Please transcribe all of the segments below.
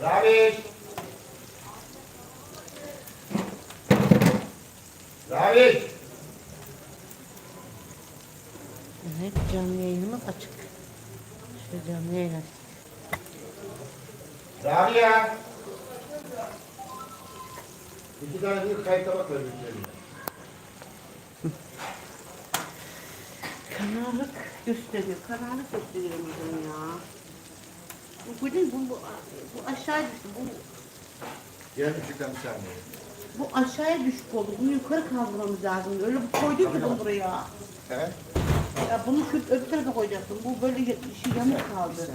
Raviş. Raviş. Evet canlı yayınımız açık. Şöyle canlı yayın açtık. Rabia. İki tane büyük kayıt tabak ver büyüklerine. Kanarlık gösteriyor. Kanarlık gösteriyor ya. Bu, bu değil, bu, bu, bu aşağı düştü. Bu, Gel küçükten bir saniye. bu aşağıya düşük oldu. Bunu yukarı kaldırmamız lazım. Öyle bu koyduk ki bunu buraya. Evet. Ya bunu şu öbür tarafa koyacaktım. Bu böyle y- şey yamuk kaldı.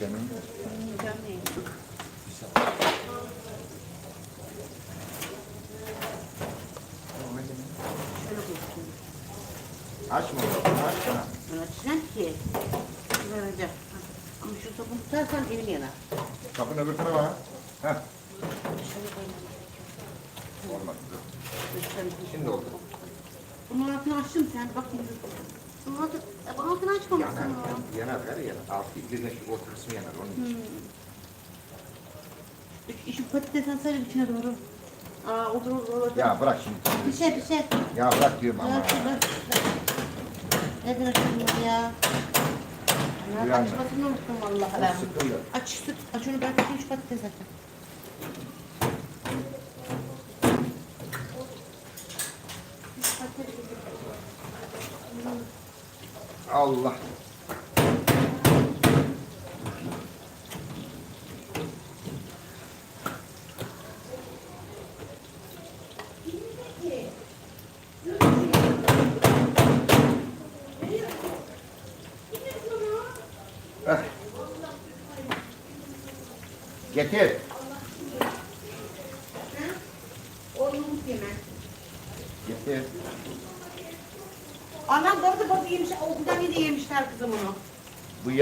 Canım. Hmm. Şöyle koyayım. Açma. Açma. Ben açacağım ki. Böyle. Ama şu tutarsan elim yanar. Kapının öbür tarafa. Heh. Şöyle koyayım. Olmadı. Şimdi oldu. Bunun altını açtım sen bak. Bunun altını, ya bunun altını açmamışsın ya. Yanar. Her yanar. Altı birine şu orta kısmı yanar. Onun için. Şu- Şu patatesen sarı içine doğru. Aa olur olur olur. Ya bırak şimdi. Bir bir şey. Ya bırak diyorum ama. Bırak bırak. Ya? Bir Ya anda. açmasını unuttum vallahi ben. Aç süt. Aç onu ben tutayım şu patates atacağım. Allah.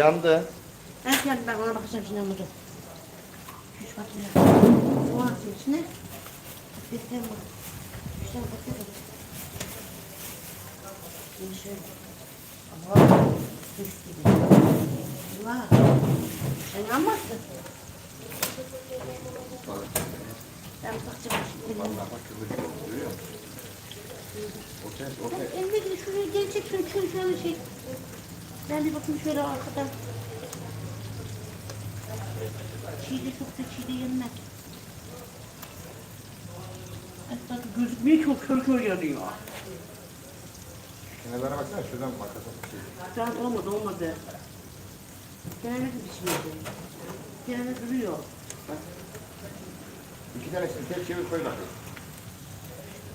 Yandı. Ben geldim ben ona bakacağım şimdi dur. Üç bakayım. Soğan atayım içine. Üç tane patates atayım. Şimdi şöyle. Allah. Mis gibi. Allah. Sen yanmazsın. Ben bakacağım şimdi. Vallahi bak şurada görüyor musun? O ses, o ses. Eline gidin şuraya çek şunu şöyle çek. Ben bir bakayım şöyle arkadan. Çiğde çok da çiğde yenmez. Hatta gözükmüyor çok kör kör yanıyor. Kenarlara baksana şuradan makasa bir şey. Daha olmadı olmadı. Genelde de pişmedi. Genelde duruyor. Bak, İki tanesini tek çevir koy bakayım.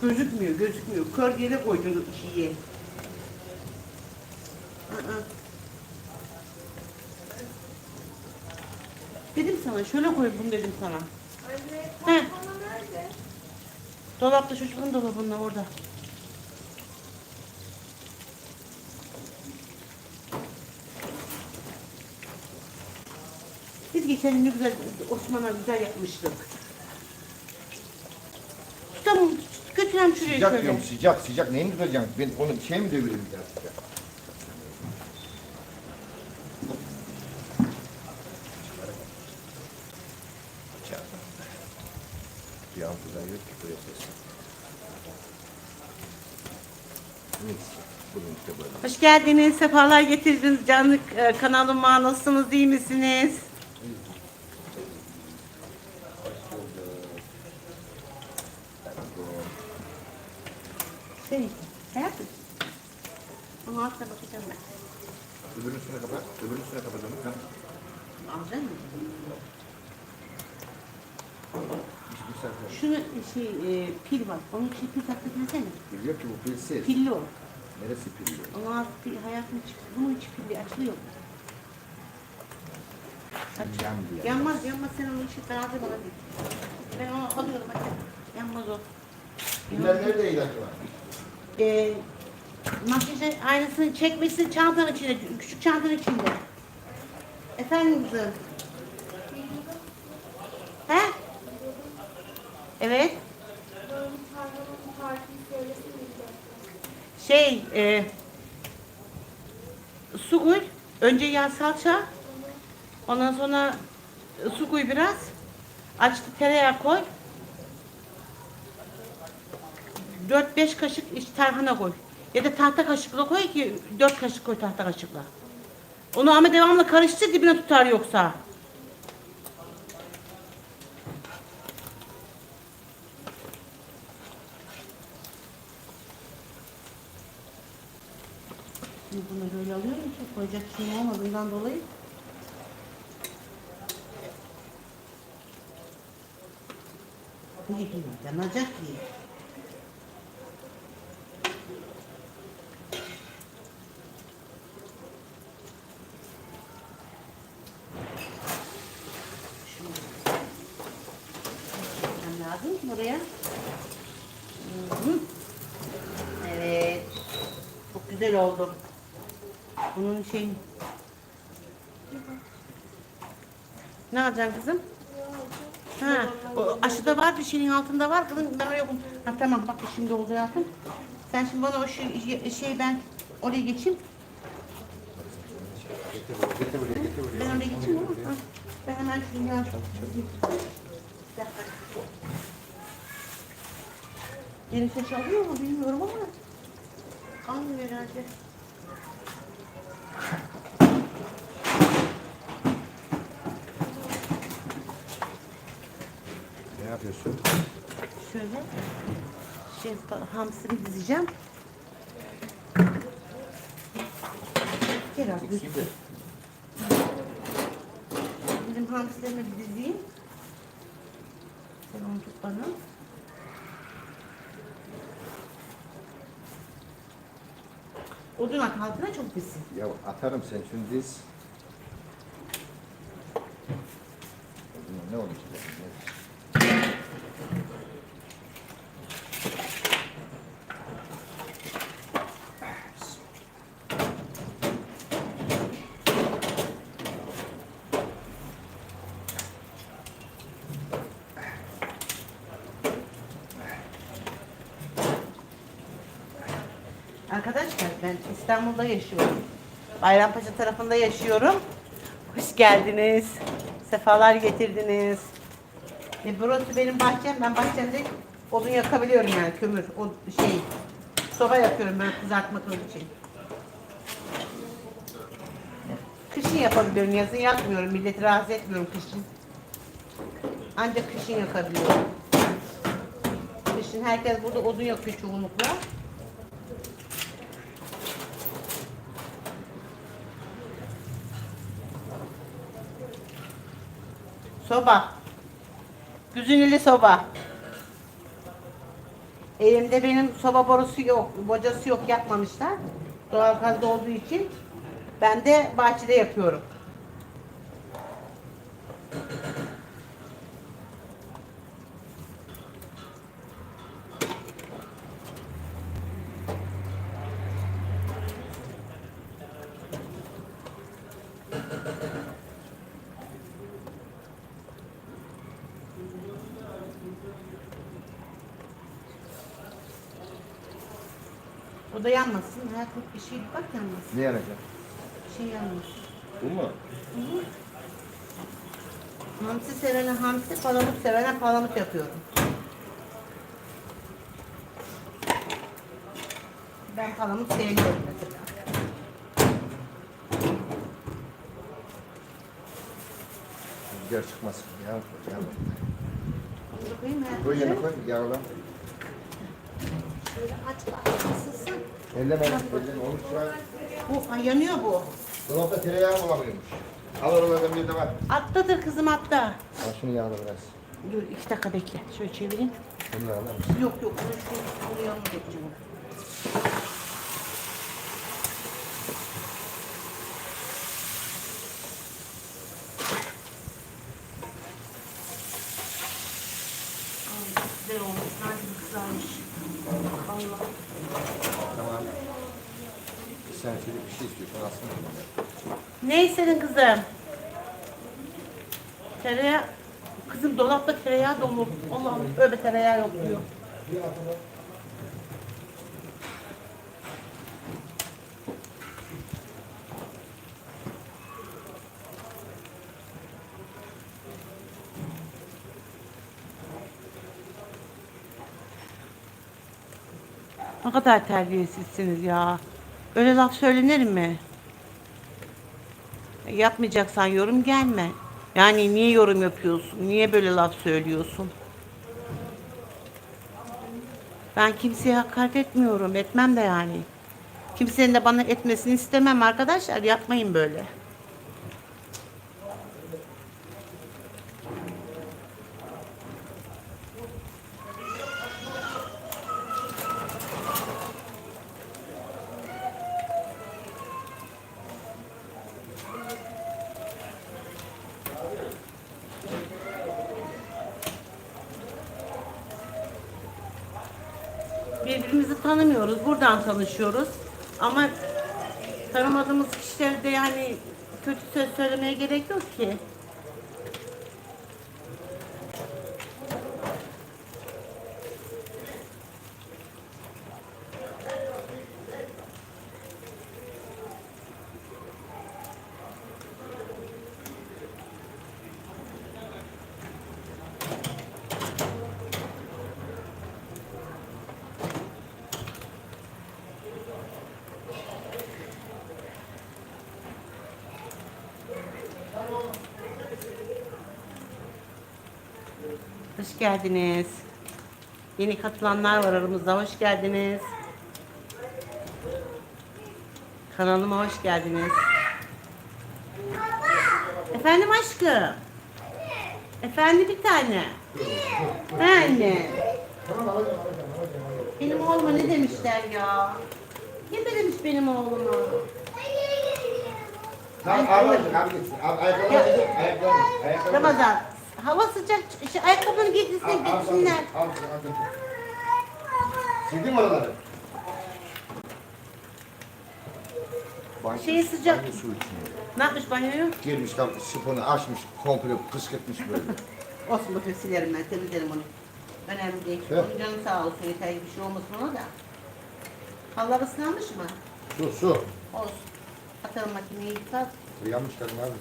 Gözükmüyor gözükmüyor. Kör yere koydun şeyi. Aa. Dedim sana şöyle koy bunu dedim sana. Anne, He. pantolon nerede? Dolapta çocuğun dolabında orada. Biz geçen gün ne güzel Osman'a güzel yapmıştık. Tamam götürem şuraya Sıcak şöyle. diyorum sıcak sıcak neyin tutacaksın? Ben onu şey mi dövülür bir daha sıcak? Bir ses. Neyse. Böyle. Hoş geldiniz, sefalar getirdiniz canlı e, kanalıma. Nasılsınız, iyi misiniz? Şey, hayatım. Ama altta bakacağım ben. Öbürünün üstüne kapat. Öbürünün üstüne kapat onu. Ha. Alacak mısın? Bir sefer. Şunu şey, e, pil var. Onun için pil taktık desene. Biliyor ki bu pilsiz. Pilli o. Neresi pilli? Ama pil, hayatım çıktı. Bunun içi pilli açılıyor. Aç. Yandı ya. Yanmaz, yanmaz. Sen onu ışıktan aldır bana değil. Ben onu alıyorum hadi. Yanmaz o. Piller nerede ilaç var? Ee, makyaj aynasını çekmişsin çantanın içinde, küçük çantanın içinde. Efendim kızım? Evet. Şey, e, su koy. Önce yağ salça. Ondan sonra e, biraz. Açtı tereyağı koy. 4-5 kaşık iç tarhana koy. Ya da tahta kaşıkla koy ki 4 kaşık koy tahta kaşıkla. Onu ama devamlı karıştır dibine tutar yoksa. Şimdi bunu böyle alıyorum ki koyacak şeyim olmadığından dolayı. Niye bilmiyorum, yanacak diye. Şunu çekmem lazım ki buraya. Hı hı. Evet. Çok güzel oldu. Bunun şey... Ne alacaksın kızım? Ha, o aşıda var bir şeyin altında var kızım ben oraya bul- Ha tamam bak şimdi oldu hayatım. Sen şimdi bana o şey, şey ben oraya geçeyim. Ben oraya geçeyim ama. Ben hemen şuradan çözeyim. Bir. Yeni ses alıyor mu bilmiyorum ama. Almıyor herhalde. Ne yapıyorsun? Şöyle şey hamsini dizeceğim. Gel abi. Diksin de. Bizim hamsilerimi bir dizeyim. Sen onu tut bana. Odun at altına çok pis. Ya atarım sen şunu diz. Ne olmuş? Arkadaşlar ben İstanbul'da yaşıyorum. Bayrampaşa tarafında yaşıyorum. Hoş geldiniz. Sefalar getirdiniz. E burası benim bahçem. Ben bahçemde odun yakabiliyorum yani kömür. O şey soba yapıyorum böyle kızartmak için. Kışın yapabiliyorum. Yazın yapmıyorum. Milleti rahatsız etmiyorum kışın. Ancak kışın yakabiliyorum. Kışın herkes burada odun yakıyor çoğunlukla. Soba. Güzünlü soba. Elimde benim soba borusu yok, bocası yok yapmamışlar. Doğal gazda olduğu için ben de bahçede yapıyorum. O da yanmasın. Hayatım bir şey bak yanmasın. Ne yanacak? Bir şey yanmasın. Bu mu? Hamsi sevene hamsi, palamut sevene palamut yapıyorum. Ben palamut sevmiyorum mesela. Rüzgar çıkmasın. Ya, ya. Bunu da koyayım hayatım. Koy yana koy, yağla. Şöyle aç bak. Elleme, elleme. Onu şu an Bu ay, yanıyor bu. dolapta tereyağı bulabiliyormuş. Al oralardan bir de var. Attadır kızım atta. Al şunu yağla biraz. Dur iki dakika bekle. Şöyle çevireyim. Şunu mısın? Yok yok. Bunu şu bunu yanına getireceğim. senin kızım? Tereyağı. Kızım dolapta tereyağı dolu. Allah'ım öyle tereyağı yok diyor. Ne kadar terbiyesizsiniz ya. Öyle laf söylenir mi? Yapmayacaksan yorum gelme. Yani niye yorum yapıyorsun? Niye böyle laf söylüyorsun? Ben kimseye hakaret etmiyorum. Etmem de yani. Kimsenin de bana etmesini istemem arkadaşlar. Yapmayın böyle. Birbirimizi tanımıyoruz. Buradan tanışıyoruz. Ama tanımadığımız kişilere de yani kötü söz söylemeye gerek yok ki. Hoş geldiniz. Yeni katılanlar var aramızda. Hoş geldiniz. Kanalıma hoş geldiniz. Efendim aşkım. Efendim bir tane. He anne. Benim oğluma ne demişler ya? Kim demiş benim oğluma? Tamam ayakkabılar gidin. Ayakkabılar. Ayakkabılar. Ramazan hava sıcak. Şey, ayakkabını giydirsin Al, al, al, gitsinler. al, al, götür. Sildin mi oraları? Banyo- Şeyi sıcak- banyo su içmiyor. Ne yapmış banyoyu? Girmiş kalkmış sıfını açmış komple kıskırtmış böyle. Olsun bakayım silerim ben temizlerim onu. Önemli değil. Evet. Onun canı sağ olsun yeter ki bir şey olmasın ona da. Halılar ıslanmış mı? su su. Olsun. Atarım makineyi yıkar. Yanmış kadın abi.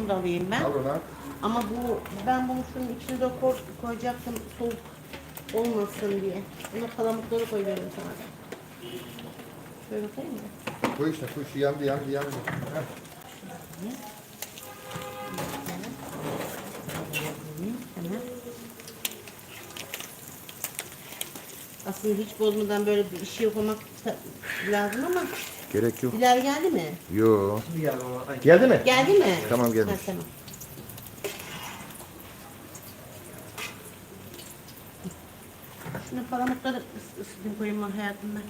Bunu da alayım ben. Al onu. Ama bu ben bunu şunun içine de koy, koyacaktım soğuk olmasın diye. Buna palamutları koyuyorum sana da. Şöyle koyayım mı? Koy işte koy şu yandı yandı yandı. Heh. Aslında hiç bozmadan böyle bir işi yapmak lazım ama Gerek yok. Bilal geldi mi? Yo. Geldi mi? Geldi mi? Tamam, gelmiş. Ha, tamam. Şunu palamutları ıs- ısıtayım koyayım ben hayatım ben.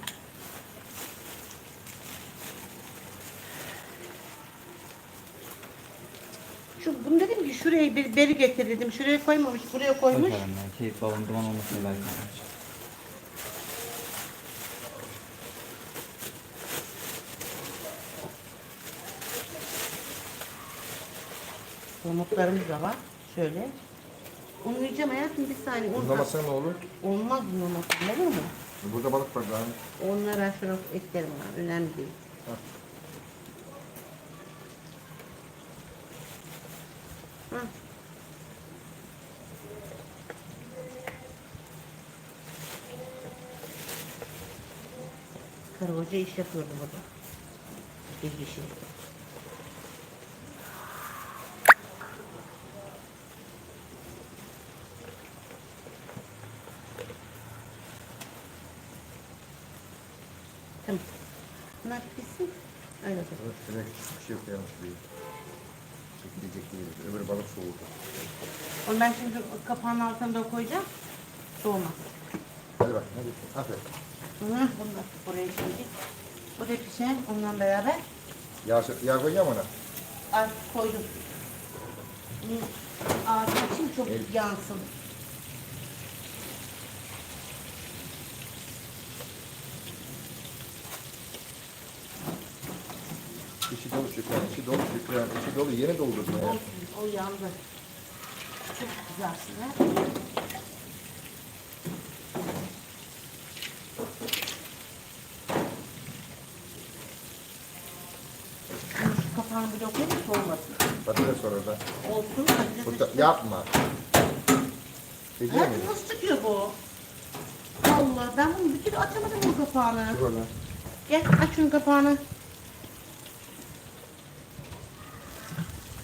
Şu, bunu dedim ki şuraya bir beri getir dedim. Şuraya koymamış, buraya koymuş. Bakalım ya. Keyif balon duman olmasın belki. Palamutlarımız da var. Şöyle. Unlayacağım hayatım bir saniye. Un- Bunlamasana ne olur? Olmaz unlaması olur mu? Burada balık var daha. Onları ben şuna eklerim abi. Önemli değil. Ha. Hı. Karı hoca iş yapıyordu burada. Bir kişi. Tamam. Bunlar pişsin. Öyle demek ki hiçbir şey yanlış değil. Çekilecek değil. Öbür balık soğudu. Onu ben şimdi kapağın altına da koyacağım. Soğumaz. Hadi bak. Hadi. Aferin. Hı, bunu da buraya koyacağım. Bu da pişer. Onunla beraber Yağ, yağ koyacağım ona. artık koydum. Bunu ağzı için çok yansın. İçi dolu şükran, içi dolu şükran, içi dolu yeni doldurdum ya. Olsun, o yandı. Çok güzelsin ha. Şu kapağını bir de koyayım soğumasın. Patates var orada. Olsun. Burada yapma. Ece mi? Hayatım nasıl çıkıyor bu? Allah ben bunu bir türlü açamadım bu kapağını. Dur orada. Gel aç şunun kapağını.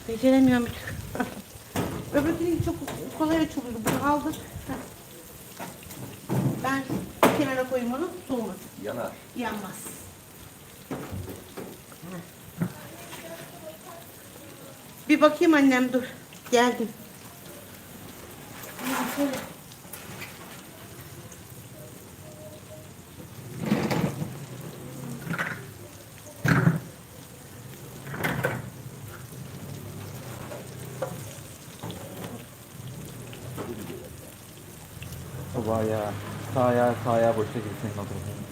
Beceremiyorum türlü. Öbürkünün çok kolay açılıyordu. Bunu aldık. Ben kenara koyayım onu soğumasın. Yanar. Yanmaz. Bir bakayım annem dur. Geldim. Şöyle. O ayağı, sağ ayağı, sağ ayağı boşta gibi senin oturduğun.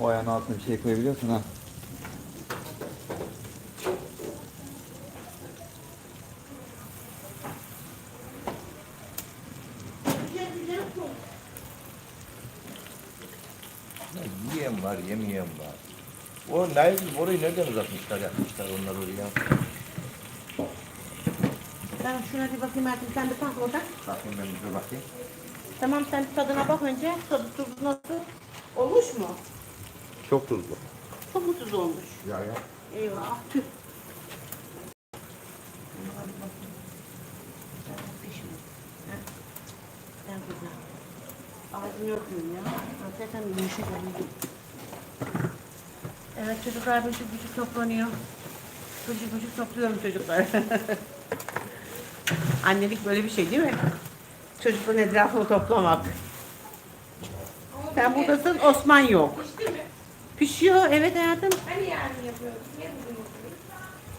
O ayağın altına bir şey koyabiliyorsun ha. Ya Yiyen var, yemeyen var. O Nail orayı nereden uzatmışlar yapmışlar onlar oraya. Ben şuna bir bakayım artık sen bir bak orada. Bakayım ben bir bakayım. Tamam sen tadına bak önce. Tadı tuzu nasıl? Olmuş mu? Çok tuzlu. Çok mu tuz olmuş? Ya ya. Eyvah tüh. Ağzını yokmuyorum ya. Hakikaten yumuşak oluyor. Evet çocuklar bıcık bıcık toplanıyor. Bıcık bıcık topluyorum çocuklar. Annelik böyle bir şey değil mi? Çocukların etrafını toplamak. Sen buradasın Osman yok. Pişti mi? Pişiyor evet hayatım. Hani yarın yapıyorduk? Niye bugün yapıyoruz?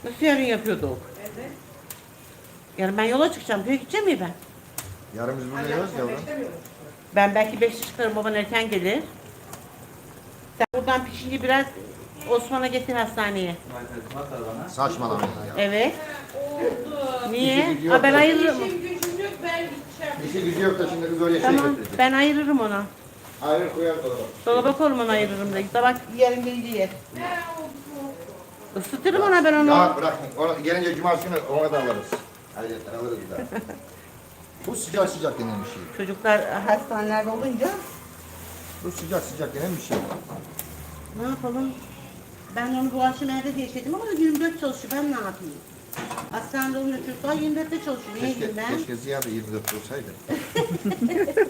Nasıl yarın yapıyorduk? Evet. Yarın ben yola çıkacağım. Köye gideceğim mi ben? Yarın biz burada yiyoruz ya oğlum. Ben belki 5'te çıkarım. Baban erken gelir. Sen buradan pişince biraz Osman'a getir hastaneye. Saçmalama ya. Evet. Oldu. Niye? Ha, ben ayırırım. İşim gücüm yok ben gideceğim. İşi gücü yok da şimdi kız oraya şey Tamam. götürecek. Ben ayırırım onu. Ayrı koyar dolaba. Dolaba koyarım onu ayırırım da. Tabak yarın gelince yer. He oldu. Isıtırım ona ben onu. Ya bırak. Onu, gelince cumartesi günü ona da alırız. Hadi alırız da. Bu sıcak sıcak denen bir şey. Çocuklar hastanelerde olunca Bu sıcak sıcak denen bir şey. ne yapalım? Ben onu bu akşam evde diye işledim ama 24 çalışıyor. Ben ne yapayım? Hastanede olunca çocuklar 24'te çalışıyor. Niye Keşke, ben? keşke Ziya da 24 olsaydı.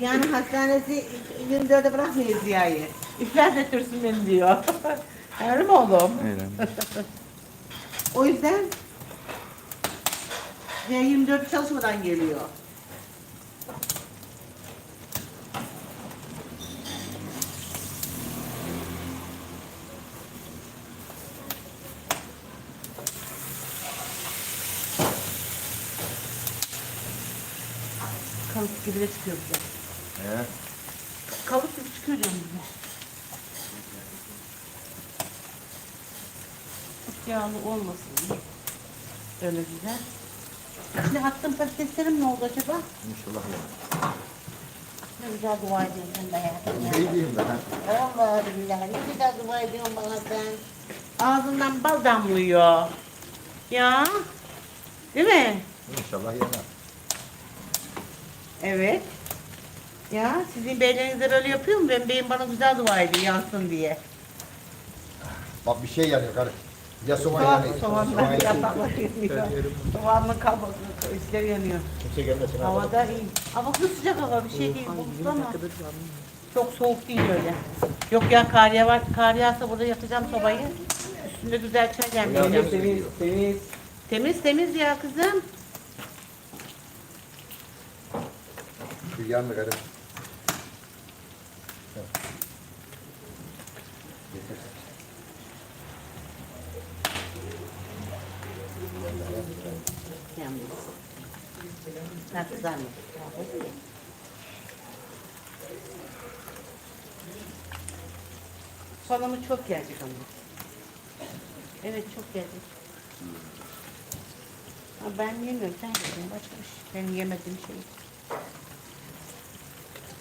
Yani hastanesi 24'e bırakmıyor Ziya'yı. İflas ettirsin beni diyor. Öyle mi oğlum? Öyle. O yüzden Ziya 24 çalışmadan geliyor. Kalıp gibi de çıkıyor bize. He. Kalıp gibi çıkıyor canım bize. Çok yağlı olmasın. Öyle güzel. İçine attığım patateslerim ne oldu acaba? İnşallah ya. Ne güzel dua ediyorsun be hayatım ya. Ne diyeyim ben? Allah billahi ne güzel dua ediyorsun bana sen. Ağzından bal damlıyor. Ya. Değil mi? İnşallah yanar. Evet. Ya sizin beyleriniz de böyle yapıyor mu? Ben beyim bana güzel dua ediyor yansın diye. Bak bir şey yanıyor karı. Ya soğan Soğan, yanıyor. soğanlar yanıyor. yapraklar yanıyor. Soğanlı kabuklu üstleri yanıyor. Kimse gelmesin. ha. Havada iyi. Hava bu sıcak hava bir şey değil. Bulutlu ama çok soğuk değil öyle. Yok ya kar yağar, kar yağsa burada yakacağım sobayı. Üstünde güzel çay demleyeceğim. Temiz, temiz. Temiz temiz ya kızım. Karı. Getir. Yalnız. Kızarmış. Çok gelecek ama. Evet çok gelecek. Ha, ben yemiyorum sen yedin başka bir şey. Benim yemediğim şey.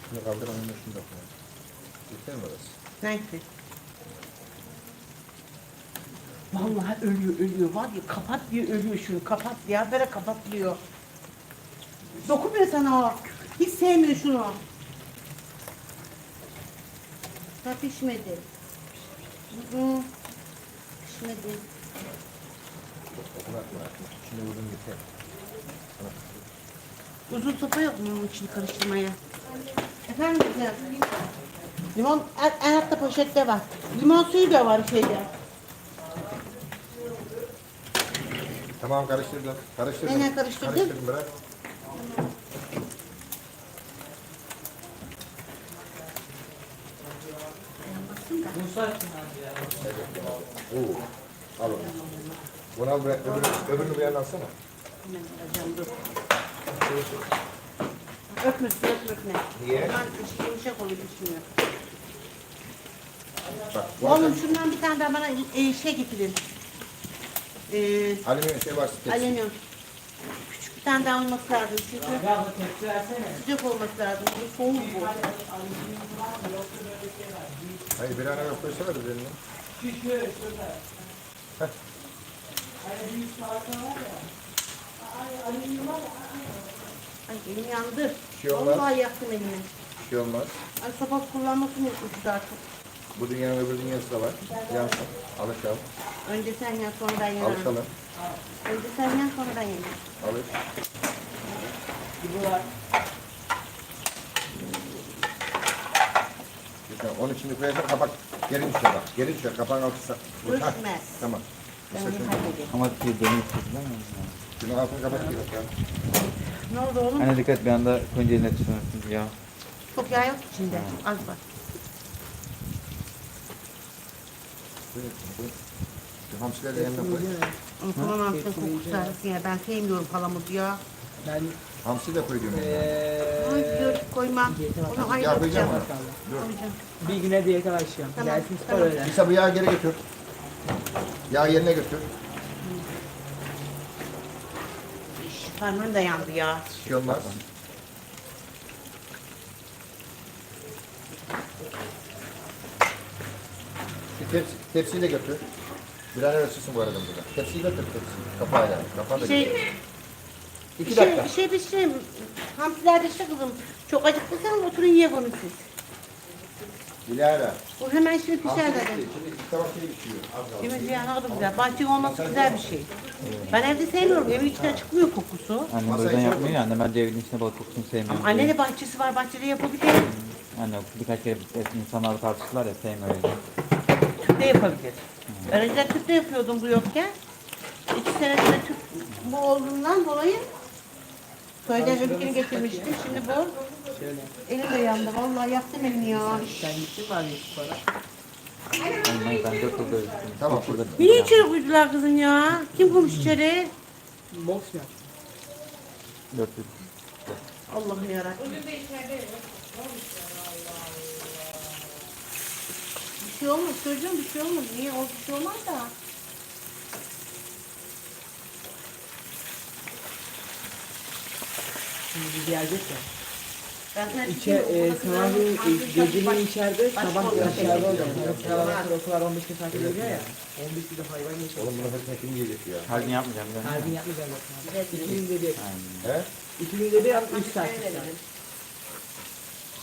Şunu kaldır onu şunu da koy. Yeter mi orası? Neyse. Vallahi ölüyor ölüyor var ya kapat diyor ölüyor şunu kapat ya böyle kapat diyor. Dokunmuyor sana o. Hiç sevmiyor şunu. Daha pişmedi. Hı hı. Pişmedi. Bırakma. Şimdi uzun yeter. Uzun sopa yok mu onun için karıştırmaya? Efendim güzel. Limon en, en altta poşette var. Limon suyu da var şeyde. Tamam karıştırdım. Karıştırdım. Aynen, karıştırdın. Karıştırdım bırak. Oo. Al onu. Bunu al bırak. Öbürünü, öbürünü bir yana alsana. Hemen alacağım dur. Öpmesin öpme. Niye? Ben işi yumuşak oluyor düşünüyor. Bak. bu Oğlum şundan bir tane daha bana e, şey getirin. E, Alüminyum şey var. tepsi. alüminyum. Küçük bir tane daha olması lazım çünkü sıcak olması lazım. Bu soğuk bu. Hayır bir ana yok koysana da üzerine. Ay elim yandı. Bir şey olmaz. Vallahi yaktım elimi. Bir şey olmaz. Ay sopa kullanmasını unutmuşuz artık. Bu dünyanın öbür dünyası da var. Yansın. Alışalım. Önce sen yan sonra ben yanarım. Alışalım. Önce sen yan sonra ben yanarım. Alış. Lütfen onun içinde koyarsan kapak geri düşer bak. Geri düşer. Kapağın altı sa- Düşmez. Tamam. Ben şunu, halledeyim. Ama bir deniz tuttu değil mi? şunun altını kapat ki. Ya. Ne oldu oğlum? Anne dikkat bir anda koyunca eline tutmasın ya. Çok yağ yok içinde. Az var. Hamsileri de yanına koy. Onu kalamam sen kokusu arasın ya. Ben sevmiyorum palamut ya. Ben Hamsi de koy diyorum. Ay eee diyor koymam. Onu Ya koyacağım atacağım. onu. Dur. Koyacağım. bir güne diyete başlıyorum. Tamam, Gelsin spor tamam. öyle. İsa bu yağı geri götür. Yağı yerine götür. Karnım da yandı ya. Bir şey olmaz. Bir tepsi, tepsiyi de götür. Bir an ısınsın bu arada burada. Tepsiyi götür tepsiyi. Kapağıyla. Kapağı da Bir şey, götür. bir İki şey, dakika. bir şey, bir şey. Hamsiler de kızım. Çok acıktıysan oturun ye bunu siz. Dilara. O hemen şimdi Hamsi pişer zaten. Şimdi iki tabak şey pişiyor. Az kaldı. Yemek ya ne kadar güzel. Bahçe olması güzel bir şey. Ben evde sevmiyorum. Evin içine çıkmıyor kokusu. Annem o yüzden yapmıyor ya. Annem bence evin içinde balık kokusunu sevmiyor. Ama anne de bahçesi var. Bahçede yapabilir. Anne birkaç kere insanlarla tartıştılar ya sevmiyor öyle. Tüpte yapabilir. Önceden tüpte yapıyordum bu yokken. İki senedir de tüp bu olduğundan dolayı köyden öbürkünü getirmiştim. Şimdi bu. Şöyle. Elim de yandı. Vallahi yaktım elimi ya. Sen gittin mi abi spora? Annem ben dört yılda öyle. Tamam. Yılda- Niye içeri koydular kızım ya? Kim koymuş içeri? Boks mu? Dört yıl. Allah'ım yarabbim. Bir şey olmaz çocuğum bir şey olmaz. Niye o bir şey olmaz da. Şimdi bir gelecek ya. İçe, bir şey e, sabahleyin e, geceliğin Baş- içeride, sabah oluyor. dışarıda oluyor. Yani Evet. sıralar okullar 15 gün takip ediyor ya. 15 gün hayvan yaşıyor. Oğlum bunu hepsini kim yiyecek ya? Her gün yapmayacağım. ben. Her gün yapmayacağım İki günde bir. He? İki günde bir yap, 3 saat.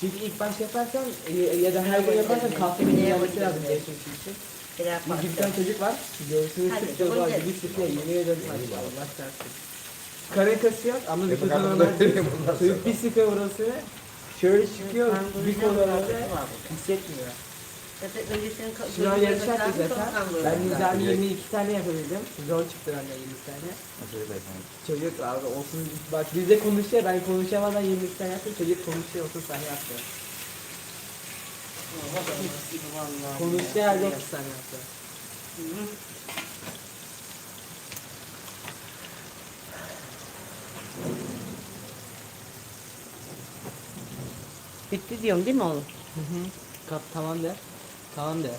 Çünkü ilk baş yaparsan e, ya da her gün yaparsan kahve beni yapması lazım değişmesi için. Bir bir tane çocuk var. Göğsünü Hadi, sıkıyor var. Bir sıkıyor. Ederim. Maşallah. Allah çarpsın. Karın kasıyor ama Hep vücuduna bakalım normal bir sıkıyor orasını. Şöyle çıkıyor. Duyacağım abi. hissetmiyor. Zaten önce senin ka- Şu an gözünü yarış yaptık gösterdim, zaten. Ben böyle. nizami 22 tane yapabildim. Zor çıktı benden 20 tane. Çocuk abi olsun. Bak bizde konuşuyor. Ben konuşamadan 22 tane yaptım. Çocuk konuşuyor 30 tane yaptı. Konuşuyor halde 30 tane yaptı. Bitti diyorum değil mi oğlum? Kap tamam de. Tamam de.